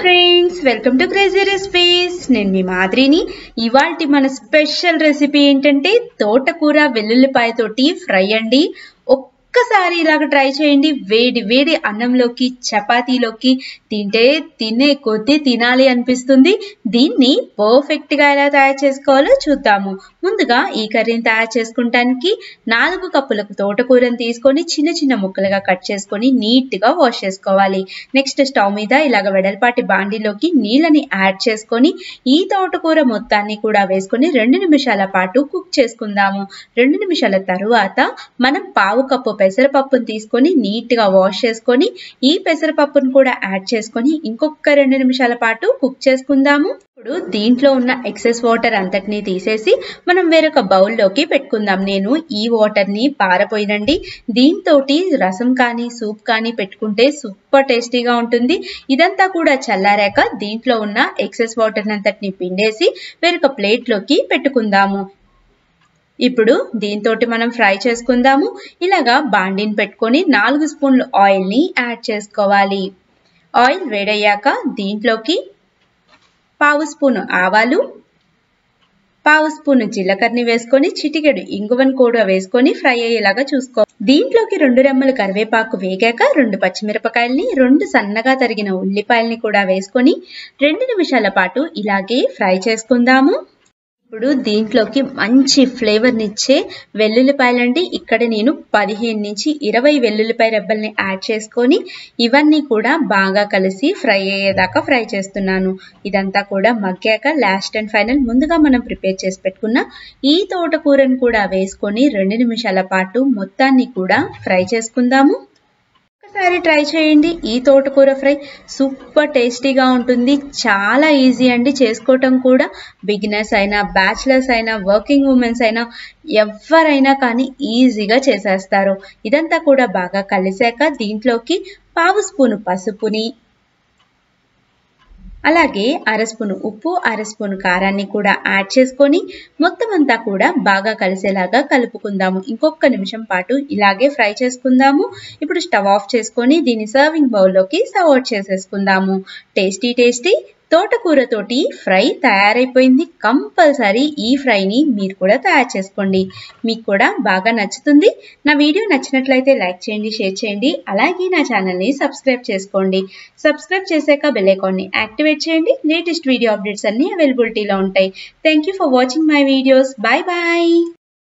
Friends welcome to crazy recipes నేను మీ మాదిరిని. ఇవాళ మన స్పెషల్ రెసిపీ ఏంటంటే తోటకూర వెల్లుల్లిపాయతోటి ఫ్రై అండి. ఒక్కసారి ఇలాగ ట్రై చేయండి. వేడి వేడి అన్నంలోకి చపాతీలోకి తింటే తినే కొద్దీ తినాలి అనిపిస్తుంది. దీన్ని పర్ఫెక్ట్గా ఎలా తయారు చేసుకోవాలో చూద్దాము. ముందుగా ఈ కర్రీని తయారు చేసుకుంటానికి నాలుగు కప్పులకు తోటకూరని తీసుకొని చిన్న చిన్న ముక్కలుగా కట్ చేసుకొని నీట్గా వాష్ చేసుకోవాలి. నెక్స్ట్ స్టవ్ మీద ఇలాగ వెడల్పాటి బాండీలోకి నీళ్ళని యాడ్ చేసుకొని ఈ తోటకూర మొత్తాన్ని కూడా వేసుకొని రెండు నిమిషాల పాటు కుక్ చేసుకుందాము. రెండు నిమిషాల తరువాత మనం పావు కప్పు పెసరపప్పును తీసుకొని నీట్గా వాష్ చేసుకొని ఈ పెసరపప్పును కూడా యాడ్ చేసుకొని ఇంకొక రెండు నిమిషాల పాటు కుక్ చేసుకుందాము. ఇప్పుడు దీంట్లో ఉన్న ఎక్సెస్ వాటర్ అంతటిని తీసేసి మనం వేరొక బౌల్లోకి పెట్టుకుందాం. నేను ఈ వాటర్ని పారపోయినండి. దీంతో రసం కానీ సూప్ కానీ పెట్టుకుంటే సూపర్ టేస్టీగా ఉంటుంది. ఇదంతా కూడా చల్లారాక దీంట్లో ఉన్న ఎక్సెస్ వాటర్ అంతటిని పిండేసి వేరొక ప్లేట్లోకి పెట్టుకుందాము. ఇప్పుడు దీంతో మనం ఫ్రై చేసుకుందాము. ఇలాగా బాండిని పెట్టుకొని నాలుగు స్పూన్లు ఆయిల్ని యాడ్ చేసుకోవాలి. ఆయిల్ వేడయ్యాక దీంట్లోకి పావు స్పూను ఆవాలు పావు స్పూను జీలకర్రని వేసుకొని చిటికెడు ఇంగువను కూడా వేసుకొని ఫ్రై అయ్యేలాగా చూసుకో. దీంట్లోకి రెండు రెమ్మలు కరివేపాకు వేగాక రెండు పచ్చిమిరపకాయల్ని రెండు సన్నగా తరిగిన ఉల్లిపాయల్ని కూడా వేసుకొని రెండు నిమిషాల పాటు ఇలాగే ఫ్రై చేసుకుందాము. ఇప్పుడు దీంట్లోకి మంచి ఫ్లేవర్నిచ్చే వెల్లుల్లిపాయలండి. ఇక్కడ నేను పదిహేను నుంచి ఇరవై వెల్లుల్లిపాయ రెబ్బల్ని యాడ్ చేసుకొని ఇవన్నీ కూడా బాగా కలిసి ఫ్రై అయ్యేదాకా ఫ్రై చేస్తున్నాను. ఇదంతా కూడా మగ్గాక లాస్ట్ అండ్ ఫైనల్ ముందుగా మనం ప్రిపేర్ చేసి పెట్టుకున్న ఈ తోటకూరను కూడా వేసుకొని రెండు నిమిషాల పాటు మొత్తాన్ని కూడా ఫ్రై చేసుకుందాము. ఒకసారి ట్రై చేయండి. ఈ తోటకూర ఫ్రై సూపర్ టేస్టీగా ఉంటుంది. చాలా ఈజీ అండి చేసుకోవటం కూడా. బిగినర్స్ అయినా బ్యాచిలర్స్ అయినా వర్కింగ్ ఉమెన్స్ అయినా ఎవరైనా కానీ ఈజీగా చేసేస్తారు. ఇదంతా కూడా బాగా కలిసాక దీంట్లోకి పావు స్పూను పసుపుని అలాగే అరస్పూను ఉప్పు అరస్పూను కారాన్ని కూడా యాడ్ చేసుకొని మొత్తం అంతా కూడా బాగా కలిసేలాగా కలుపుకుందాము. ఇంకొక నిమిషం పాటు ఇలాగే ఫ్రై చేసుకుందాము. ఇప్పుడు స్టవ్ ఆఫ్ చేసుకొని దీన్ని సర్వింగ్ బౌల్లోకి సర్వ్ అవుట్ చేసేసుకుందాము. టేస్టీ టేస్టీ తోటకూరతోటి ఫ్రై తయారైపోయింది. కంపల్సరీ ఈ ఫ్రైని మీరు కూడా తయారు చేసుకోండి. మీకు కూడా బాగా నచ్చుతుంది. నా వీడియో నచ్చినట్లయితే లైక్ చేయండి షేర్ చేయండి. అలాగే నా ఛానల్ని సబ్స్క్రైబ్ చేసుకోండి. సబ్స్క్రైబ్ చేశాక బెల్ ఐకాన్ని యాక్టివేట్ చేయండి. లేటెస్ట్ వీడియో అప్డేట్స్ అన్నీ అవైలబిలిటీలో ఉంటాయి. Thank for watching my videos bye bye